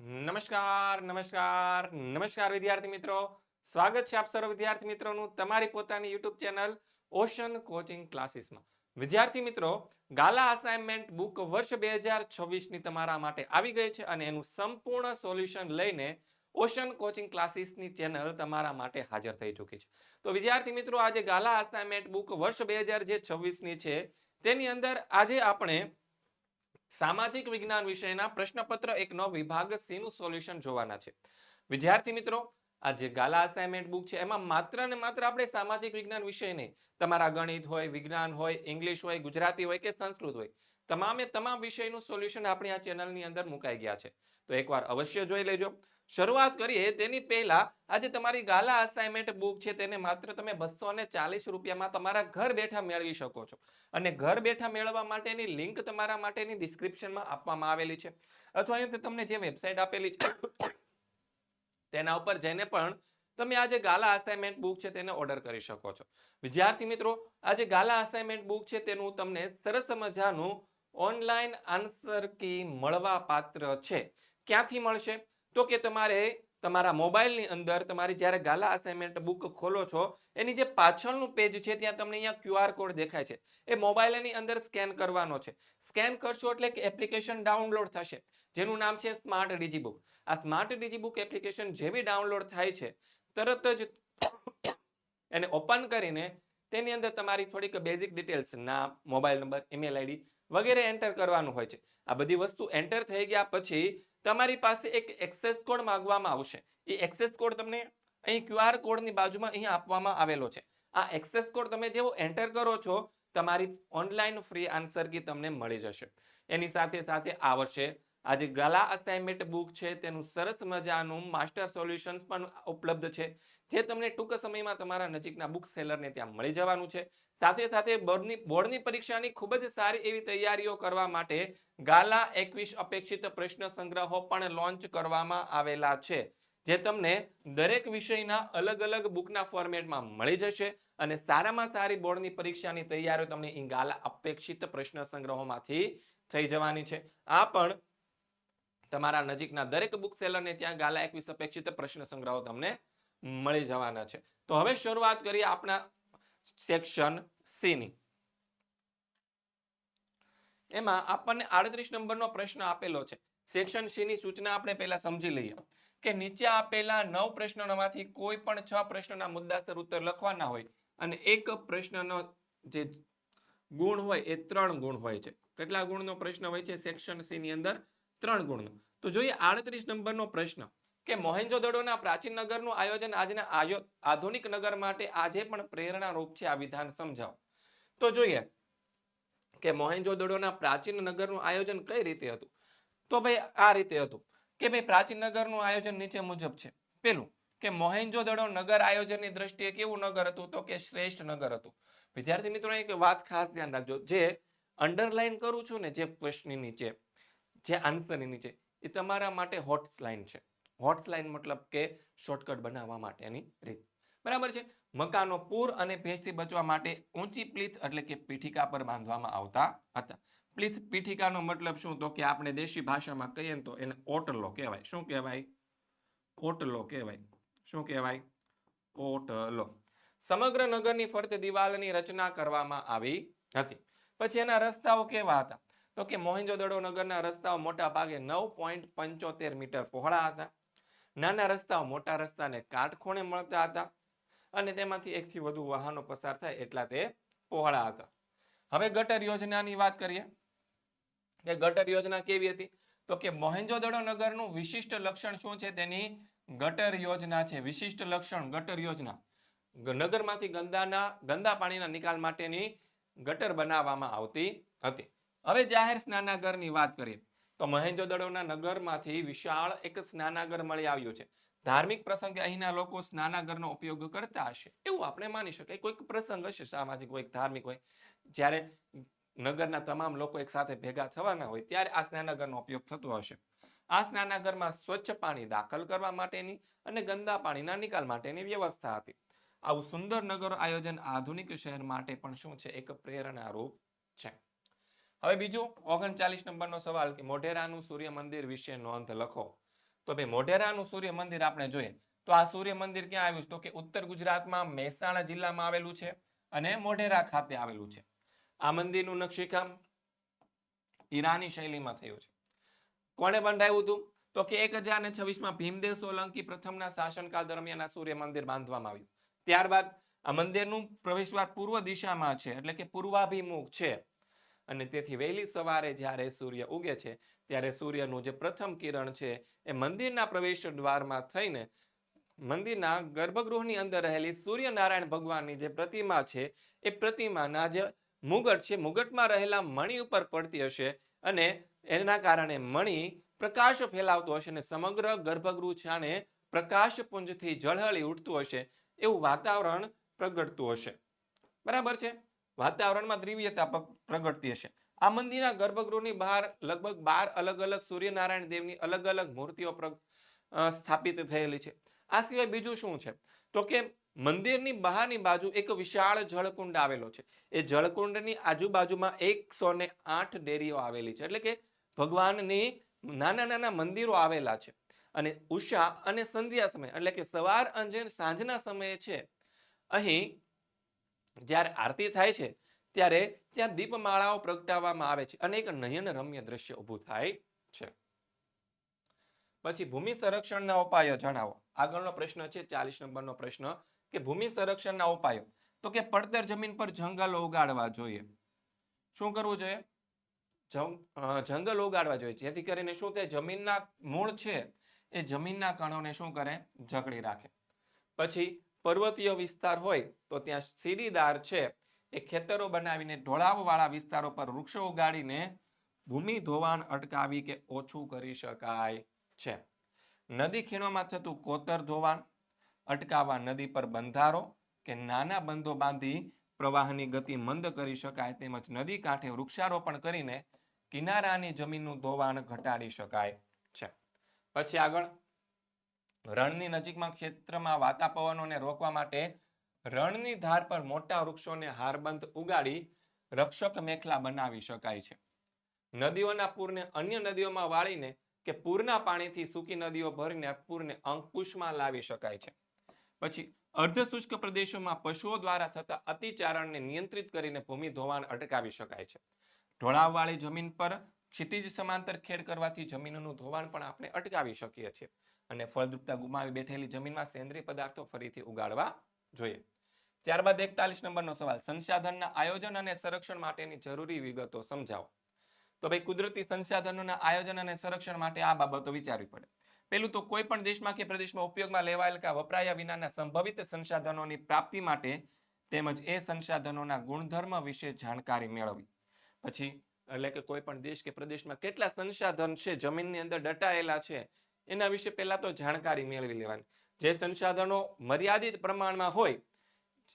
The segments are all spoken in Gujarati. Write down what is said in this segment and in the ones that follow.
નમસ્કાર નમસ્કાર નમસ્કાર વિદ્યાર્થી મિત્રો. સ્વાગત છે આપ સર્વ વિદ્યાર્થી મિત્રોનું તમારી પોતાની યુટ્યુબ ચેનલ ઓશન કોચિંગ ક્લાસીસમાં. વિદ્યાર્થી મિત્રો, ગાલા અસાઇનમેન્ટ બુક વર્ષ બે હજાર છવ્વીસની તમારા માટે આવી ગઈ છે અને એનું સંપૂર્ણ સોલ્યુશન લઈને ઓશન કોચિંગ ક્લાસીસની ચેનલ તમારા માટે હાજર થઈ ચૂકી છે. તો વિદ્યાર્થી મિત્રો આજે ગાલા અસાઇનમેન્ટ બુક વર્ષ બે હજાર જે છવ્વીસની છે, તેની અંદર આજે આપણે સામાજિક વિજ્ઞાન વિષયના પ્રશ્નપત્ર એકનો વિભાગ સી નું સોલ્યુશન જોવાના છે. વિદ્યાર્થી મિત્રો, આ જે ગાલા અસાઇનમેન્ટ બુક છે, એમાં માત્ર ને માત્ર આપણે સામાજિક વિજ્ઞાન વિષય નહીં, તમારા ગણિત હોય, વિજ્ઞાન હોય, ઇંગ્લિશ હોય, ગુજરાતી હોય કે સંસ્કૃત હોય, તમામે તમામ વિષયનું સોલ્યુશન આપણી આ ચેનલની અંદર મુકાઈ ગયા છે. તો એકવાર અવશ્ય જોઈ લેજો. શરૂઆત કરીએ તેની પહેલા આજે તમારી ગાલા અસાઇનમેન્ટ બુક છે તેને માત્ર તમે બસો ને ચાલીસ રૂપિયામાં તમારા ઘર બેઠા મેળવી શકો છો. અને ઘર બેઠા મેળવવા માટેની લિંક તમારા માટેની ડિસ્ક્રિપ્શનમાં આપવામાં આવેલી છે. અથવા અહીંયા તમને જે વેબસાઇટ આપેલી છે, તેના ઉપર જઈને પણ તમે આજે ગાલા અસાઇનમેન્ટ બુક છે તેને ઓર્ડર કરી શકો છો. વિદ્યાર્થી મિત્રો, આજે ગાલા અસાઇનમેન્ટ બુક છે તેનું તમને સરસ મજાનું ઓનલાઈન આન્સર કી મળવા પાત્ર છે. ક્યાંથી મળશે? તો કે તમારે તમારા મોબાઈલની અંદર તમારી જ્યારે ગાલા અસાઇનમેન્ટ બુક ખોલો છો, એની જે પાછળનું પેજ છે ત્યાં તમને અહીંયા ક્યુઆર કોડ દેખાય છે. એ મોબાઈલની અંદર સ્કેન કરવાનો છે. સ્કેન કરશો એટલે કે એપ્લિકેશન ડાઉનલોડ થશે. જેનું નામ છે સ્માર્ટ ડીજીબુક આ સ્માર્ટ ડીજીબુક એપ્લિકેશન જેવી ડાઉનલોડ થાય છે, તરત જ એને ઓપન કરીને તેની અંદર તમારી થોડીક બેઝિક ડિટેલ્સ નામ મોબાઈલ નંબર ઈમેલ આઈડી વગેરે એન્ટર કરવાનું હોય છે. આ બધી વસ્તુ એન્ટર થઈ ગયા પછી તમારી પાસે એક એક્સેસ કોડ માંગવામાં આવશે. એ એક્સેસ કોડ તમને અહીં ક્યુઆર કોડની બાજુમાં અહીં આપવામાં આવેલો છે. આ એક્સેસ કોડ તમે જેવો એન્ટર કરો છો, તમારી ઓનલાઈન ફ્રી આન્સર કી તમને મળી જશે. એની સાથે સાથે આ વર્ષે આજે ગલા અસાઇનમેન્ટ બુક છે, તેનું સરસ મજાનું માસ્ટર સોલ્યુશન્સ પણ ઉપલબ્ધ છે, જે તમને ટૂંક સમયમાં તમારા નજીકના બુક સેલરને ત્યાં મળી જવાનું છે. સાથે સાથે બોર્ડની બોર્ડની પરીક્ષાની ખૂબ જ સારી એવી તૈયારીઓ કરવા માટે ગાલા એકવીસ અપેક્ષિત પ્રશ્ન સંગ્રહો પણ લોન્ચ કરવામાં આવેલા છે, જે તમને દરેક વિષયના અલગ અલગ બુકના ફોર્મેટમાં મળી જશે અને સારામાં સારી બોર્ડની પરીક્ષાની તૈયારીઓ તમને એ ગાલા અપેક્ષિત પ્રશ્ન સંગ્રહોમાંથી થઈ જવાની છે. આ પણ તમારા નજીકના દરેક બુક સેલરને ત્યાં ગાલા એકવીસ અપેક્ષિત પ્રશ્ન સંગ્રહો તમને મળી જવાના છે. તો હવે શરૂઆત કરીએ આપણા સેક્શન સી ની. એમાં આપણને આડત્રીસ નંબરનો પ્રશ્ન આપેલો છે. સેક્શન સી ની સૂચના આપણે પહેલા સમજી લઈએ. કે નીચે આપેલા નવ પ્રશ્નોમાંથી કોઈ પણ છ પ્રશ્નોના મુદ્દાસર ઉત્તર લખવાના હોય અને એક પ્રશ્નનો જે ગુણ હોય એ ત્રણ ગુણ હોય છે. કેટલા ગુણનો પ્રશ્ન હોય છે? સેક્શન સી ની અંદર ત્રણ ગુણનો. તો જોઈએ આડત્રીસ નંબરનો પ્રશ્ન. કે મોહેન્જોદડોના પ્રાચીન નગરનું આયોજન આજના આયો, આધુનિક નગર માટે આજે પણ પ્રેરણારૂપ છે આ વિધાન સમજાવો. તો જોઈએ કે મોહેન્જોદડોના પ્રાચીન નગરનું આયોજન કઈ રીતે હતું? તો ભાઈ આ રીતે હતું કે ભાઈ પ્રાચીન નગરનું આયોજન નીચે મુજબ છે. પેલું કે મોહેન્જોદડો નગર આયોજનની દ્રષ્ટિએ કેવું નગર હતું? તો કે શ્રેષ્ઠ નગર હતું. વિદ્યાર્થી મિત્રો, એક વાત ખાસ ધ્યાન રાખજો. જે અંડરલાઈન કરું છું ને, જે પ્રશ્નની નીચે, જે આન્સરની નીચે, એ તમારા માટે હોટ્સ લાઈન છે. હોટ્સ લાઈન મતલબ કે શોર્ટકટ બનાવવા માટેની રીત. બરાબર છે? મકાનો પૂર અને ભેજથી બચવા માટે ઊંચી પ્લીથ એટલે કે પીઠિકા પર બાંધવામાં આવતા હતા. પ્લીથ પીઠિકાનો મતલબ શું? તો કે આપણે દેશી ભાષામાં કહીએ ને તો એને ઓટલો કહેવાય. શું કહેવાય? ઓટલો કહેવાય. શું કહેવાય? ઓટલો સમગ્ર નગરની ફરતે દિવાલની રચના કરવામાં આવી હતી. પછી એના રસ્તાઓ કેવા હતા? તો કે મોહેન્જોદડો નગરના રસ્તાઓ મોટા ભાગે નવ પોઈન્ટ પંચોતેર મીટર પહોળા હતા. નાના રસ્તાઓ મોટા રસ્તાને કાટખૂણે મળતા હતા. અને તેમાંથી એકથી વધુ વાહનો પસાર થાય એટલા તે પહોળા હતા. હવે ગટર યોજનાની વાત કરીએ. કે ગટર યોજના કેવી હતી? તો કે મોહેન્જોદડો નગરનું વિશિષ્ટ લક્ષણ શું છે? તેની ગટર યોજના છે. વિશિષ્ટ લક્ષણ ગટર યોજના. નગરમાંથી ગંદાના, ગંદા પાણીના નિકાલ માટેની ગટર બનાવવામાં આવતી હતી. હવે જાહેર સ્નાનાગરની વાત કરીએ. તો મહેન્જોદડોના નગરમાંથી વિશાળ એક સ્નાનાગર મળી આવ્યું છે. ધાર્મિક પ્રસંગે અહીંના લોકો સ્નાનાગરનો ઉપયોગ કરતા હશે. એવું આપણે માની શકાય. કોઈક પ્રસંગ હશે, સામાજિક હોય ધાર્મિક હોય. જ્યારે નગરના તમામ લોકો એક સાથે ભેગા થવાના હોય, ત્યારે આ સ્નાનાગરનો ઉપયોગ થતો હશે. આ સ્નાનાગરમાં સ્વચ્છ પાણી દાખલ કરવા માટેની અને ગંદા પાણીના નિકાલ માટેની વ્યવસ્થા હતી. આવું સુંદર નગર આયોજન આધુનિક શહેર માટે પણ શું છે? એક પ્રેરણારૂપ છે. હવે બીજું ઓગણચાલીસ નંબરનો સવાલ કે મોઢેરાનું સૂર્ય મંદિર વિશે નોંધ લખો. તો ભાઈ મોઢેરાનું સૂર્ય મંદિર આપણે જોઈએ, તો આ સૂર્ય મંદિર ક્યાં આવ્યું છે? તો કે ઉત્તર ગુજરાતમાં મહેસાણા જિલ્લામાં આવેલું છે અને મોઢેરા ખાતે આવેલું છે. આ મંદિરનું નકશીકામ ઈરાની શૈલીમાં થયું છે. કોણે બંધાયું હતું? તો કે એક હજાર ને છવ્વીસમાં ભીમદેવ સોલંકી પ્રથમના શાસનકાળ દરમિયાન આ સૂર્ય મંદિર બાંધવામાં આવ્યું. ત્યારબાદ આ મંદિરનું પ્રવેશદ્વાર પૂર્વ દિશામાં છે, એટલે કે પૂર્વાભિમુખ છે. અને તેથી વહેલી સવારે જ્યારે સૂર્ય ઉગે છે, ત્યારે સૂર્યનું જે પ્રથમ કિરણ છે, એ મંદિરના પ્રવેશ દ્વારમાં થઈને મંદિરના ગર્ભગૃહની અંદર રહેલી સૂર્યનારાયણ ભગવાનની જે પ્રતિમા છે, એ પ્રતિમાના જે મુગટ છે, મુગટમાં રહેલા મણી ઉપર પડતી હશે અને એના કારણે મણિ પ્રકાશ ફેલાવતો હશે અને સમગ્ર ગર્ભગૃહ જાણે પ્રકાશપુંજથી ઝળહળી ઉઠતું હશે એવું વાતાવરણ પ્રગટતું હશે. બરાબર છે? વાતાવરણમાં દ્રવ્યતા પ- પ્રગટતી હશે. આ મંદિરના ગર્ભગૃહની બહાર લગભગ બાર અલગ અલગ સૂર્યનારાયણ દેવની અલગ અલગ મૂર્તિઓ સ્થાપિત થયેલી છે. આ સિવાય બીજું શું છે? તો કે મંદિરની બહારની બાજુ એક વિશાળ જળકુંડ આવેલો છે. એ જળકુંડની આજુબાજુમાં એકસો ને આઠ ડેરીઓ આવેલી છે. એટલે કે ભગવાનની નાના નાના મંદિરો આવેલા છે. અને ઉષા અને સંધ્યા સમય, એટલે કે સવાર અંજે સાંજના સમયે છે, અહીં જ્યારે આરતી થાય છે, ત્યારે ત્યાં દીપમાળાઓ પ્રગટાવવામાં આવે છે અને એક નયન રમ્ય દ્રશ્ય ઊભું થાય છે. પછી ભૂમિ સંરક્ષણના ઉપાયો જણાવો. આગળનો પ્રશ્ન છે, ચાલીસ નંબરનો પ્રશ્ન કે ભૂમિ સંરક્ષણના ઉપાયો. તો કે પડતર જમીન પર જંગલો ઉગાડવા જોઈએ. શું કરવું જોઈએ? જંગ- જંગલ ઉગાડવા જોઈએ. જેથી કરીને શું થાય? જમીનના મૂળ છે એ જમીનના કણોને શું કરે? જકડી રાખે. પછી પર્વતીય વિસ્તાર હોય તો ત્યાં સીડીદાર છે. એ ખેતરો બનાવીને ઢોળાવવાળા વિસ્તારો પર વૃક્ષો ઉગાડીને ભૂમિ ધોવાણ અટકાવી કે ઓછું કરી શકાય છે. નદી ખીણોમાં થતું કોતર ધોવાણ અટકાવવા નદી પર બંધારો કે નાના બંધો બાંધી પ્રવાહની ગતિ મંદ કરી શકાય તેમજ નદી કાંઠે વૃક્ષારોપણ કરીને કિનારાની જમીનનું ધોવાણ ઘટાડી શકાય છે. પછી આગળ રણની નજીકમાં ક્ષેત્રમાં વાતાપવનોને રોકવા માટે રણની ધાર પર મોટા વૃક્ષોને હારબંધ ઉગાડી રક્ષક મેખલા બનાવી શકાય છે. નદીઓના પૂરને અન્ય નદીઓમાં વાળીને કે પૂરના પાણીથી સૂકી નદીઓ ભરીને પૂરને અંકુશમાં લાવી શકાય છે. પછી અર્ધ શુષ્ક પ્રદેશોમાં પશુઓ દ્વારા થતા અતિચારણને નિયંત્રિત કરીને ભૂમિ ધોવાણ અટકાવી શકાય છે. ઢોળાવવાળી જમીન પર ક્ષિતિજ સમાંતર ખેડ કરવાથી જમીનનું ધોવાણ પણ આપણે અટકાવી શકીએ છીએ. અને ફળદ્રુપતા ગુમાવી બેઠેલી જમીનમાં સેન્દ્રીય પદાર્થો ફરીથી ઉગાડવા જોઈએ. ત્યારબાદ એકતાલીસ નંબરનો સવાલ, સંસાધનના આયોજન અને સંરક્ષણ માટેની જરૂરી વિગતો સમજાવો. તો ભાઈ, કુદરતી સંસાધનોના આયોજન અને સંરક્ષણ માટે આ બાબતો વિચારવી પડે. પેલું તો કોઈ પણ દેશમાં કે પ્રદેશમાં ઉપયોગમાં લેવાયેલ કે વપરાયા વિનાના સંભવિત સંસાધનોની પ્રાપ્તિ માટે તેમજ એ સંસાધનોના ગુણધર્મ વિશે જાણકારી મેળવવી. પછી, એટલે કે કોઈ પણ દેશ કે પ્રદેશમાં કેટલા સંસાધન છે, જમીનની અંદર દટાયેલા છે એના વિશે પહેલા તો જાણકારી મેળવી લેવાની. જે સંસાધનો મર્યાદિત પ્રમાણમાં હોય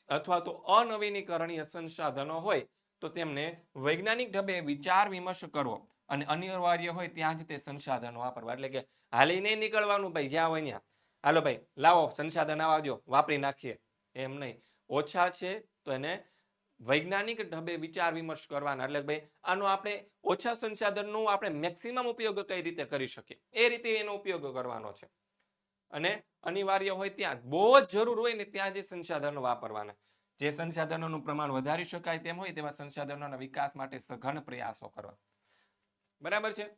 અથવા તો અનવીનીકરણીય સંસાધનો હોય, તો તેમને વૈજ્ઞાનિક ઢબે વિચાર વિમર્શ કરવો અને અનિવાર્ય હોય ત્યાં જ તે સંસાધનો વાપરવા. એટલે કે હાલી નહીં નીકળવાનું ભાઈ, જ્યાં હોય ત્યાં. હાલો ભાઈ, લાવો, સંસાધન આવવા દો વાપરી નાખીએ. એમ નહીં. ઓછા છે તો એને વૈજ્ઞાનિક ઢબે વિચાર વિમર્શ કરવાના. એટલે ભાઈ, આનો આપણે ઓછા સંસાધનનો આપણે મેક્સિમમ ઉપયોગ કઈ રીતે કરી શકીએ? એ રીતે એનો ઉપયોગ કરવાનો છે. અને અનિવાર્ય હોય ત્યાં, બહુ જ જરૂર હોય ને ત્યાં જે સંસાધનો વાપરવાના. જે સંસાધનોનું પ્રમાણ વધારી શકાય તેમ હોય, તેવા સંસાધનોના વિકાસ માટે સઘન પ્રયાસો કરવા. બરાબર છે?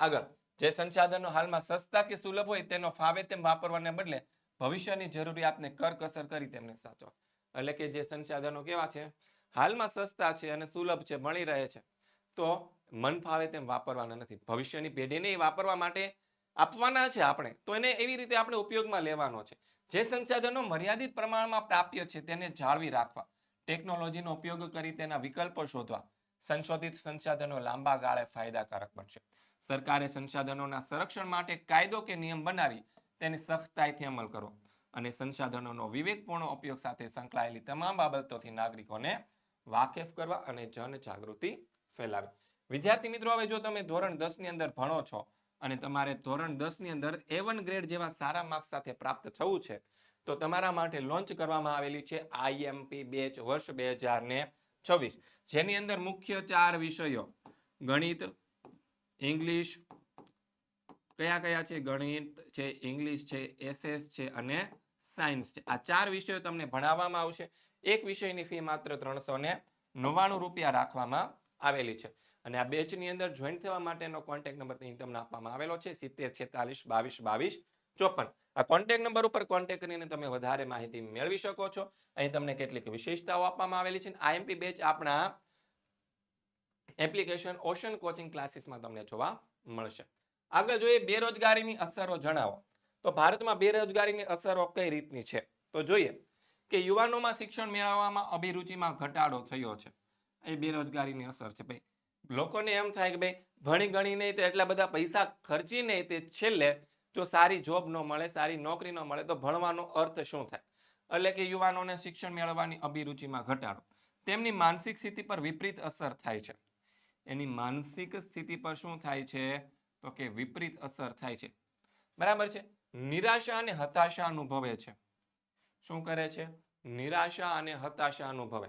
આગળ, જે સંસાધનો હાલમાં સસ્તા કે સુલભ હોય તેનો ફાવે તેમ વાપરવાને બદલે ભવિષ્યની જરૂરિયાતને કરકસર કરી તેમને સાચવા એટલે કે જે સંસાધનો કેવા છે, હાલમાં સસ્તા છે અને સુલભ છે, મળી રહે છે. તો મન ફાવે તેમ વાપરવાના નથી. ભવિષ્યની પેઢીને વાપરવા માટે આપવાના છે આપણે. તો એને એવી રીતે આપણે ઉપયોગમાં લેવાનો છે. જે સંસાધનો મર્યાદિત પ્રમાણમાં પ્રાપ્ય છે તેને જાળવી રાખવા. ટેકનોલોજીનો ઉપયોગ કરી તેના વિકલ્પો શોધવા. સંશોધિત સંસાધનો લાંબા ગાળે ફાયદાકારક બનશે. સરકારે સંસાધનોના સંરક્ષણ માટે કાયદો કે નિયમ બનાવી તેને સખ્તાઈથી અમલ કરવો. અને સંસાધનોનો વિવેકપૂર્ણ ઉપયોગ સાથે સંકળાયેલી તમામ બાબતોથી નાગરિકોને વાકેફ કરવા અને જન જાગૃતિ ફેલાવી. વિદ્યાર્થી મિત્રો, હવે જો તમે ધોરણ દસની અંદર ભણો છો અને તમારે ધોરણ દસની અંદર એ વન ગ્રેડ જેવા સારા માર્ક્સ સાથે પ્રાપ્ત થવું છે, તો તમારા માટે લોન્ચ કરવામાં આવેલી છે આઈએમપી બેચ વર્ષ બે હજાર ને છવ્વીસ. જેની અંદર મુખ્ય ચાર વિષયો, ગણિત ઇંગ્લિશ કયા કયા છે? ગણિત છે, ઇંગ્લિશ છે એસએસ છે અને સાયન્સ છે. આ ચાર વિષયો તમને ભણાવવામાં આવશે. એક વિષયની ફી માત્ર ત્રણસો ને નવ્વાણું રૂપિયા રાખવામાં આવેલી છે. અને આ બેચની અંદર જોઈન થવા માટેનો કોન્ટેક્ટ નંબર અહીં તમને આપવામાં આવેલો છે, સિત્તેર, છેતાલીસ, બાવીસ બાવીસ, ચોપન. આ કોન્ટેક્ટ નંબર ઉપર કોન્ટેક્ટ કરીને તમે વધારે માહિતી મેળવી શકો છો. અહીં તમને કેટલીક વિશેષતાઓ આપવામાં આવેલી છે. આઈએમપી બેચ આપણા એપ્લિકેશન ઓશન કોચિંગ ક્લાસીસમાં તમને જોવા મળશે. આગળ જોઈએ બેરોજગારીની અસરો જણાવો. તો ભારતમાં બેરોજગારીની અસરો કઈ રીતની છે? તો જોઈએ કે યુવાનોમાં શિક્ષણ મેળવવામાં અભિરુચિમાં ઘટાડો થયો છે. એ બેરોજગારીની અસર છે ભાઈ. લોકોને એમ થાય કે ભાઈ, ભણી ગણી નહીં તો એટલા બધા પૈસા ખર્ચી નહીં તે છેલ્લે જો સારી જોબ ન મળે, સારી નોકરી ન મળે તો ભણવાનો અર્થ શું થાય? એટલે કે યુવાનોને શિક્ષણ મેળવવાની અભિરુચિમાં ઘટાડો. તેમની માનસિક સ્થિતિ પર વિપરીત અસર થાય છે. એની માનસિક સ્થિતિ પર શું થાય છે? તો કે વિપરીત અસર થાય છે. બરાબર છે? નિરાશા અને હતાશા અનુભવે છે. શું કરે છે? નિરાશા અને હતાશા અનુભવે.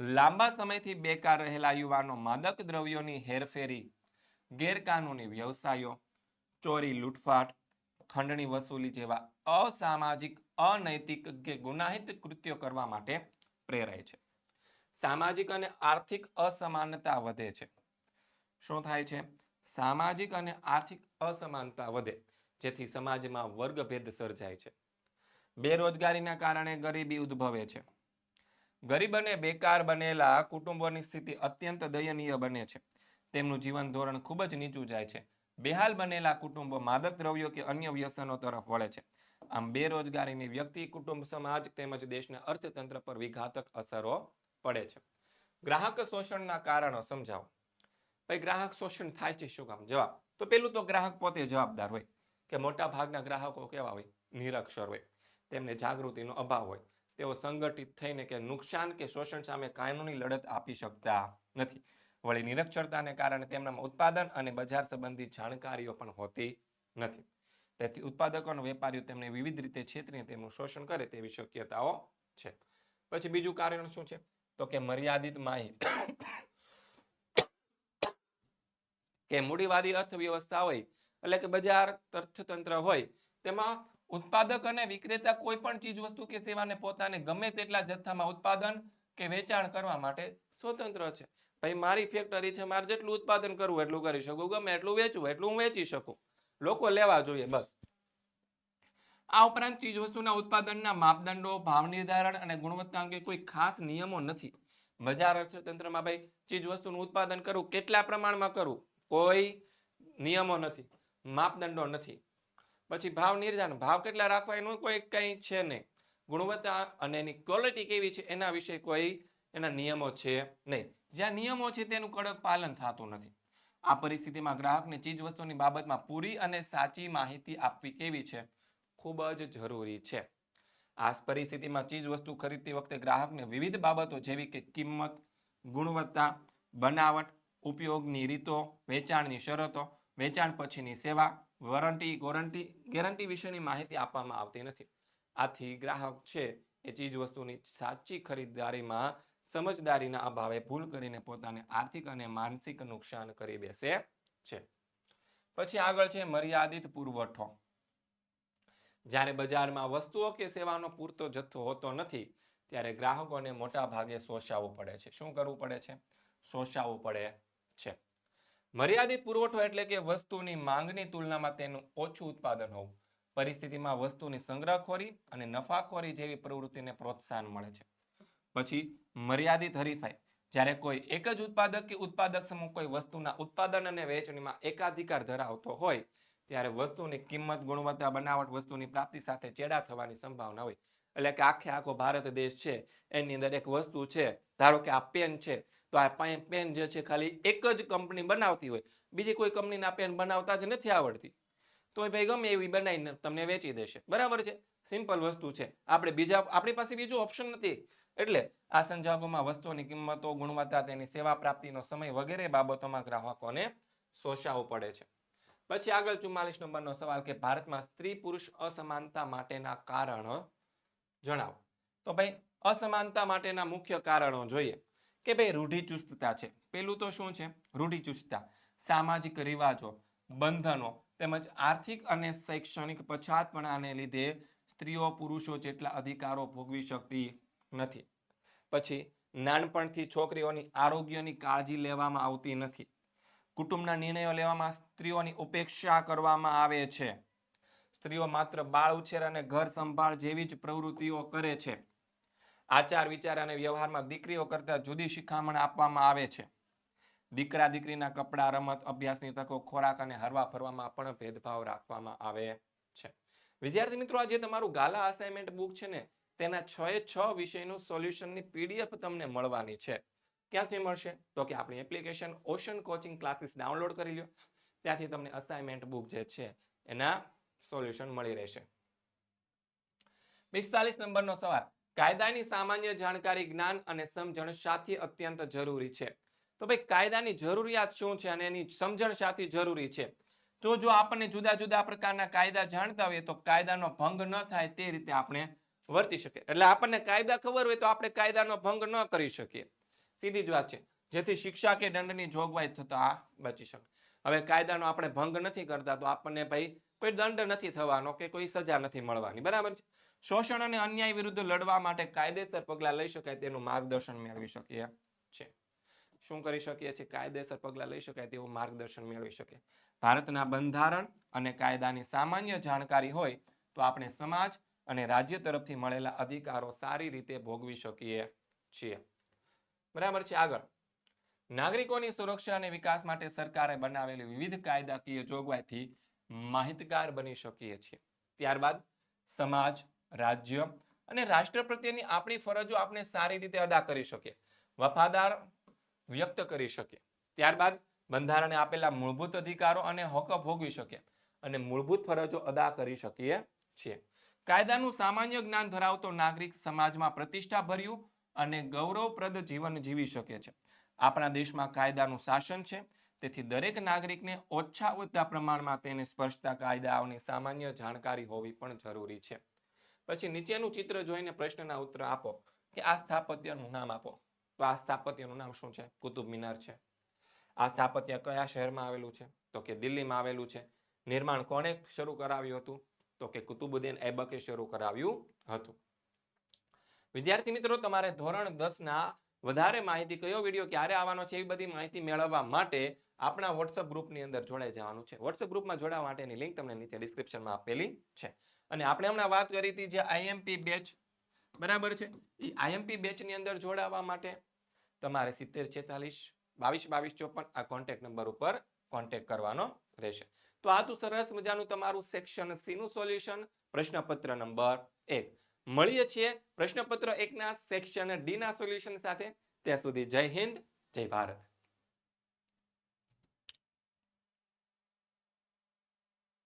લાંબા સમયથી બેકાર રહેલા યુવાનો માદક દ્રવ્યોની હેરફેરી, ગેરકાનૂની વ્યવસાયો, ચોરી, લૂંટફાટ, ખંડણી વસૂલી જેવા અસામાજિક, અનૈતિક કે ગુનાહિત કૃત્યો કરવા માટે પ્રેરાય છે. સામાજિક અને આર્થિક અસમાનતા વધે છે. શું થાય છે? સામાજિક અને આર્થિક અસમાનતા વધે, જેથી સમાજમાં વર્ગભેદ સર્જાય છે. બેરોજગારીના કારણે ગરીબી ઉદ્ભવે છે. ગરીબ અને બેકાર બનેલા કુટુંબોની સ્થિતિ અત્યંત દયનીય બને છે. તેમનું જીવન ધોરણ ખૂબ જ નીચું જાય છે. બેહાલ બનેલા કુટુંબો માદક દ્રવ્યો કે અન્ય વ્યસનો તરફ વળે છે. આમ બેરોજગારીની વ્યક્તિ, કુટુંબ, સમાજ તેમજ દેશના અર્થતંત્ર પર વિઘાતક અસરો પડે છે. ગ્રાહક શોષણના કારણો સમજાવો. ભાઈ ગ્રાહક શોષણ થાય છે શું કામ? જવાબ. તો પેલું તો ગ્રાહક પોતે જવાબદાર હોય કે મોટા ભાગના ગ્રાહકો કેવા હોય? નિરક્ષર હોય. તેમને જાગૃતિનો અભાવ હોય. તેઓ સંગઠિત થઈને કે નુકસાન કે શોષણ સામે કાનૂની લડત આપી શકતા નથી. વળી નિરક્ષરતાને કારણે તેમનામાં ઉત્પાદન અને બજાર સંબંધી જાણકારીઓ પણ હોતી નથી. તેથી ઉત્પાદકો અને વેપારીઓ તેમને વિવિધ રીતે છેતરીને તેમનું શોષણ કરે તેવી શક્યતાઓ છે. પછી બીજું કારણ શું છે? તો કે મર્યાદિત માહિતી કે મૂડીવાદી અર્થવ્યવસ્થા હોય, એટલે કે બજાર, અર્થતંત્ર હોય, તેમાં ઉત્પાદક અને વિક્રેતા કોઈ પણ ચીજ વસ્તુ કે સેવાને પોતાને ગમે તેટલા જથ્થામાં ઉત્પાદન કે વેચાણ કરવા માટે સ્વતંત્ર છે. ભાઈ, મારી ફેક્ટરી છે, મારે જેટલું ઉત્પાદન કરવું એટલું કરી શકું, ગમે એટલું વેચવું એટલું હું વેચી શકું. લોકો લેવા જોઈએ, બસ. આ ઉપરાંત ચીજ વસ્તુના ઉત્પાદનના માપદંડો, ભાવ નિર્ધારણ અને ગુણવત્તા અંગે કોઈ ખાસ નિયમો નથી. બજાર અર્થતંત્રમાં ભાઈ, ચીજ વસ્તુનું ઉત્પાદન કરવું કેટલા પ્રમાણમાં કરવું કોઈ નિયમો નથી, માપદંડો નથી. પછી ભાવ નિર્ધારણ, ભાવ કેટલા રાખવા એનું કોઈ કંઈ છે નહીં. ગુણવત્તા અને એની ક્વોલિટી કેવી છે એના વિશે કોઈ એના નિયમો છે નહીં. જ્યાં નિયમો છે તેનું કડક પાલન થતું નથી. આ પરિસ્થિતિમાં ગ્રાહકને ચીજ વસ્તુની બાબતમાં પૂરી અને સાચી માહિતી આપવી કેવી છે? ખૂબ જ જરૂરી છે. આ પરિસ્થિતિમાં ચીજ વસ્તુ ખરીદતી વખતે ગ્રાહકને વિવિધ બાબતો જેવી કે કિંમત, ગુણવત્તા, બનાવટ ઉપયોગની રીતો, વેચાણની શરતો, વેચાણ પછીની સેવા, વોરંટી, ગોરંટી, ગેરંટી વિશેની માહિતી આપવામાં આવતી નથી. આથી ગ્રાહક છે એ ચીજ વસ્તુની સાચી ખરીદદારીમાં સમજદારીના અભાવે ભૂલ કરીને પોતાને આર્થિક અને માનસિક નુકસાન કરી બેસે છે. પછી આગળ છે મર્યાદિત પુરવઠો. જ્યારે બજારમાં વસ્તુઓ કે સેવાનો પૂરતો જથ્થો હોતો નથી, ત્યારે ગ્રાહકોને મોટા ભાગે શોષાવવું પડે છે. શું કરવું પડે છે? શોષાવવું પડે છે. મર્યાદિત પુરવઠો એટલે કે વસ્તુની માંગની તુલનામાં તેનું ઓછું ઉત્પાદન હોવું. પરિસ્થિતિમાં વસ્તુની સંગ્રહખોરી અને નફાખોરી જેવી પ્રવૃત્તિને પ્રોત્સાહન મળે છે. પછી મર્યાદિત હરીફાઈ. જ્યારે કોઈ એક જ ઉત્પાદક કે ઉત્પાદક સમૂહ કોઈ વસ્તુના ઉત્પાદન અને વેચણીમાં એકાધિકાર ધરાવતો હોય, ત્યારે વસ્તુની કિંમત, ગુણવત્તા, બનાવટ વસ્તુની પ્રાપ્તિ સાથે ચેડા થવાની સંભાવના હોય. એટલે કે આખે આખો ભારત દેશ છે, એની અંદર એક વસ્તુ છે, ધારો કે આ પેન છે તો આ પેન જે છે ખાલી એક જ કંપની બનાવતી હોય. બીજી કોઈ કંપનીના પેન બનાવતા જ નથી આવડતી. તો ભાઈ ગમે એવી બનાવીને તમને વેચી દેશે. બરાબર છે? સિમ્પલ વસ્તુ છે. આપણે બીજા, આપણી પાસે બીજો ઓપ્શન નથી. એટલે આ સંજોગોમાં વસ્તુઓની કિંમતો ગુણવત્તા તેની સેવા પ્રાપ્તિનો સમય વગેરે બાબતોમાં ગ્રાહકોને શોષાવું પડે છે. પછી આગળ ચુમ્માલીસ નંબરનો સવાલ કે ભારતમાં સ્ત્રી પુરુષ અસમાનતા માટેના કારણો જણાવો. તો ભાઈ અસમાનતા માટેના મુખ્ય કારણો જોઈએ. કે ભાઈ રૂઢિચુસ્તતા છે? પેલું તો શું છે? રૂઢિચુસ્તતા સામાજિક રિવાજો, બંધનો તેમજ આર્થિક અને શૈક્ષણિક પછાતપણાને લીધે સ્ત્રીઓ પુરુષો જેટલા અધિકારો ભોગવી શકતી નથી. પછી નાનપણથી છોકરીઓની આરોગ્યની કાળજી લેવામાં આવતી નથી. કુટુંબના નિર્ણયો લેવામાં સ્ત્રીઓની ઉપેક્ષા કરવામાં આવે છે. સ્ત્રીઓ માત્ર બાળ ઉછેર અને ઘર સંભાળ જેવી જ પ્રવૃત્તિઓ કરે છે. આચાર, વિચાર અને વ્યવહારમાં દીકરીઓ કરતા જુદી શિખામણ આપવામાં આવે છે. દીકરા, દીકરીના કપડા, રમત, અભ્યાસની તકો, ખોરાક અને હરવા ફરવામાં પણ ભેદભાવ રાખવામાં આવે છે. વિદ્યાર્થી મિત્રો, આ જે તમારું ગાલા અસાઇનમેન્ટ બુક છે ને, તેના છ એ છ વિષયનું સોલ્યુશનની પીડીએફ તમને મળવાની છે. ક્યાંથી મળશે? તો કે આપણી application ocean coaching classes download કરી લો ત્યાંથી તમને અસાઇનમેન્ટ બુક જે છે, એના સોલ્યુશન મળી રહેશે. પિસ્તાલીસ નંબરનો સવાલ. કાયદાની સામાન્ય જાણકારી, જ્ઞાન અને સમજણ સાથી અત્યંત જરૂરી છે. તો ભાઈ, કાયદાની જરૂરિયાત શું છે અને એની સમજણ સાથી જરૂરી છે? તો જો આપણને જુદા જુદા પ્રકારના કાયદા જાણતા હોઈએ તો કાયદાનો ભંગ ન થાય તે રીતે આપણે વર્તી શકીએ. એટલે આપણને કાયદા ખબર હોય તો આપણે કાયદાનો ભંગ ન કરી શકીએ. સીધી જ વાત છે. જેથી શિક્ષા કે દંડની જોગવાઈ થતા બચી શકે. હવે કાયદાનો આપણે ભંગ નથી કરતા તો આપણને ભાઈ કોઈ દંડ નથી થવાનો કે કોઈ સજા નથી મળવાની. બરાબર છે? શોષણ અને અન્યાય વિરુદ્ધ લડવા માટે કાયદેસર પગલાં લઈ શકાય તેનું માર્ગદર્શન મેળવી શકીએ છે. શું કરી શકીએ છીએ? કાયદેસર પગલાં લઈ શકાય તેવું માર્ગદર્શન મેળવી શકીએ. ભારતના બંધારણ અને કાયદાની સામાન્ય જાણકારી હોય તો આપણે સમાજ અને રાજ્ય તરફથી મળેલા અધિકારો સારી રીતે ભોગવી શકીએ છીએ. બરાબર છે, આગળ. નાગરિકોની સુરક્ષા અને વિકાસ માટે સરકારે બનાવેલી વિવિધ કાયદાકીય જોગવાઈથી માહિતગાર બની શકીએ છીએ. ત્યારબાદ સમાજ રાજ્ય અને રાષ્ટ્ર પ્રત્યેની આપણી ફરજો આપણે સારી રીતે અદા કરી શકીએ, વફાદાર વ્યક્ત કરી શકીએ. ત્યારબાદ બંધારણે આપેલા મૂળભૂત અધિકારો અને હક ભોગવી શકીએ અને મૂળભૂત ફરજો અદા કરી શકીએ છીએ. કાયદાનું સામાન્ય જ્ઞાન ધરાવતો નાગરિક સમાજમાં પ્રતિષ્ઠા ભર્યું અને ગૌરવપ્રદ જીવન જીવી શકે છે. આપણા દેશમાં કાયદાનું શાસન છે, તેથી દરેક નાગરિકને ઓછા ઓછા પ્રમાણમાં તેને સ્પર્શતા કાયદાઓની સામાન્ય જાણકારી હોવી પણ જરૂરી છે. પછી નીચેનું ચિત્ર જોઈને પ્રશ્નના ઉત્તર આપો કે આ સ્થાપત્યનું નામ આપો. તો આ સ્થાપત્યનું નામ શું છે? કુતુબ મિનાર છે. આ સ્થાપત્ય કયા શહેરમાં આવેલું છે? તો કે દિલ્હીમાં આવેલું છે. નિર્માણ કોણે શરૂ કરાવ્યું હતું? તો કે કુતુબુદ્દીન એબકે શરૂ કરાવ્યું હતું. વિદ્યાર્થી મિત્રો, તમારે ધોરણ દસ ના વધારે માહિતી કયો વીડિયો ક્યારે આવવાનો છે એવી બધી માહિતી મેળવવા માટે આપણા વોટ્સઅપ ગ્રુપની અંદર જોડાઈ જવાનું છે. વોટ્સઅપ ગ્રુપમાં જોડાવા માટેની લિંક તમને નીચે ડિસ્ક્રિપ્શનમાં આપેલી છે. અને આપણે હમણાં વાત કરી હતી જે આઈએમપી બેચ, બરાબર છે? એ આઈએમપી બેચની અંદર જોડાવા માટે તમારે સિત્તેર છેતાલીસ, બાવીસ બાવીસ, ચોપન આ કોન્ટેક્ટ નંબર ઉપર કોન્ટેક્ટ કરવાનો રહેશે. તો આ તો સરસ મજાનું તમારું સેક્શન સી નું સોલ્યુશન પ્રશ્નપત્ર નંબર એક. મળીએ છીએ પ્રશ્નપત્ર એકના સેક્શન ડી સોલ્યુશન સાથે. ત્યાં સુધી જય હિન્દ, જય ભારત.